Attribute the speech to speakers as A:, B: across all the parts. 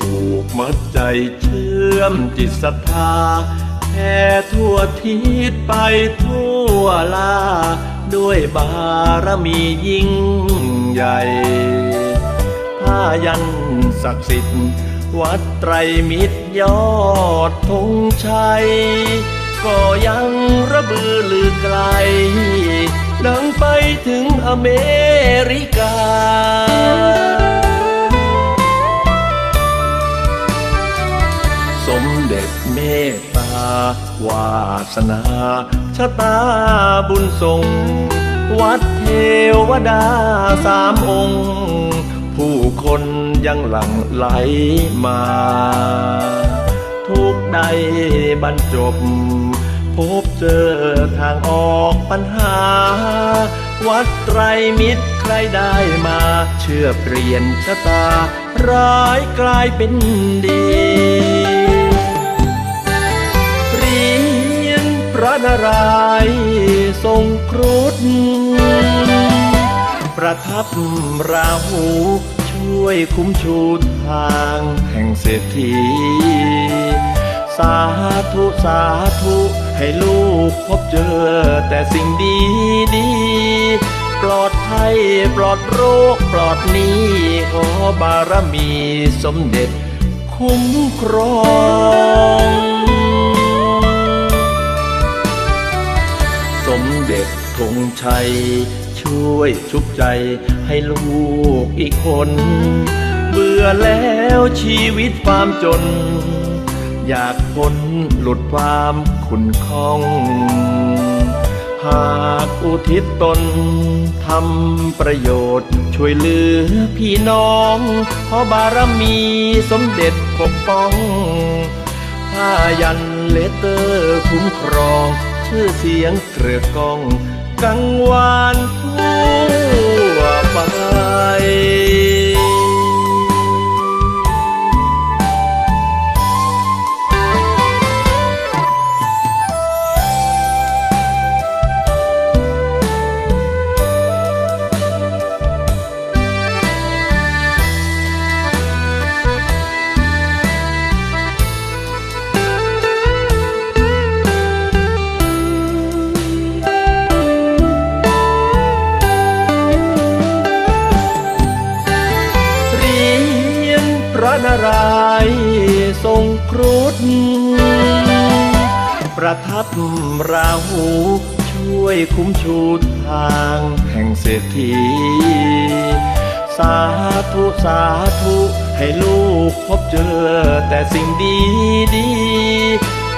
A: ปลูกมาใจเชื่อมจิตศรัทธาแผ่ทั่วทิศไปทั่วลา ด้วยบารมียิ่งใหญ่ผ้ายันศักดิ์สิทธิ์วัดไตรมิตรยอดธงชัย ก็ยังระบือลือไกล ดังไปถึงอเมริกา วาสนาชะตาบุญทรงวัดเทวดาสามองค์ ผู้คนยังหลั่งไหลมา ทุกใดบรรจบ พบเจอทางออกปัญหา วัดไตรมิตรใครได้มา เชื่อเปลี่ยนชะตา ร้ายกลายเป็นดี ระนารายณ์ทรงครุฑประทับราหูช่วยคุ้มชูทางแห่งเศรษฐี สาธุสาธุให้ลูกพบเจอแต่สิ่งดีดีปลอดภัยปลอดโรคปลอดหนี้ขอบารมีสมเด็จคุ้มครอง งชัย ช่วยชุบใจให้ลูกอีกคน เบื่อแล้วชีวิตความจน อยากพ้นหลุดความขุนคลอง หากอุทิศตนทำประโยชน์ช่วยเหลือพี่น้องขอบารมีสมเด็จปกป้องผ้ายันเลเตอร์คุ้มครอง ชื่อเสียงเกลือกอง กังวานทั่วไปารายทรงครุฑประทับราหูช่วยคุ้มชูทางแห่งเศรษฐี สาธุสาธุให้ลูกพบเจอแต่สิ่งดีดี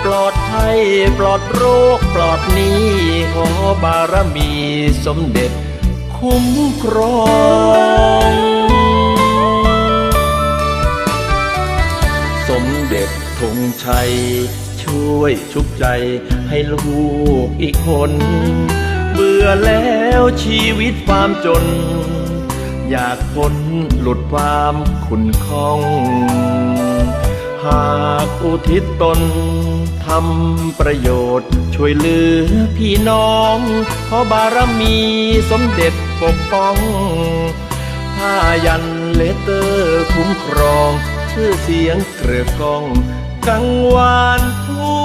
A: ปลอดภัยปลอดโรคปลอดหนี้ขอบารมีสมเด็จคุ้มครอง งชัย ช่วยชุบใจให้ลูกอีกคน เบื่อแล้วชีวิตความจน อยากพ้นหลุดความขุนคล่อง หากอุทิศตนทำประโยชน์ช่วยเหลือพี่น้อง ขอบารมีสมเด็จปกป้องผ้ายันเลเตอร์คุ้มครอง ชื่อเสียงเกลือกอง กังวานทั่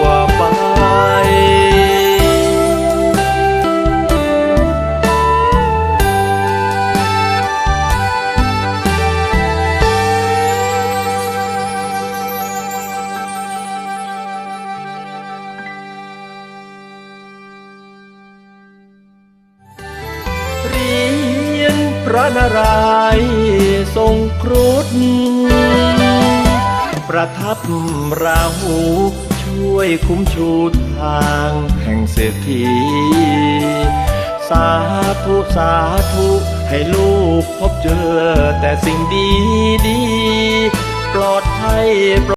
A: วไป เรียนพระนารายณ์ ประทับราหูช่วยคุ้มชูทางแห่งเศรษฐี สาธุสาธุให้ลูกพบเจอแต่สิ่งดีดี ปลอดภัยปล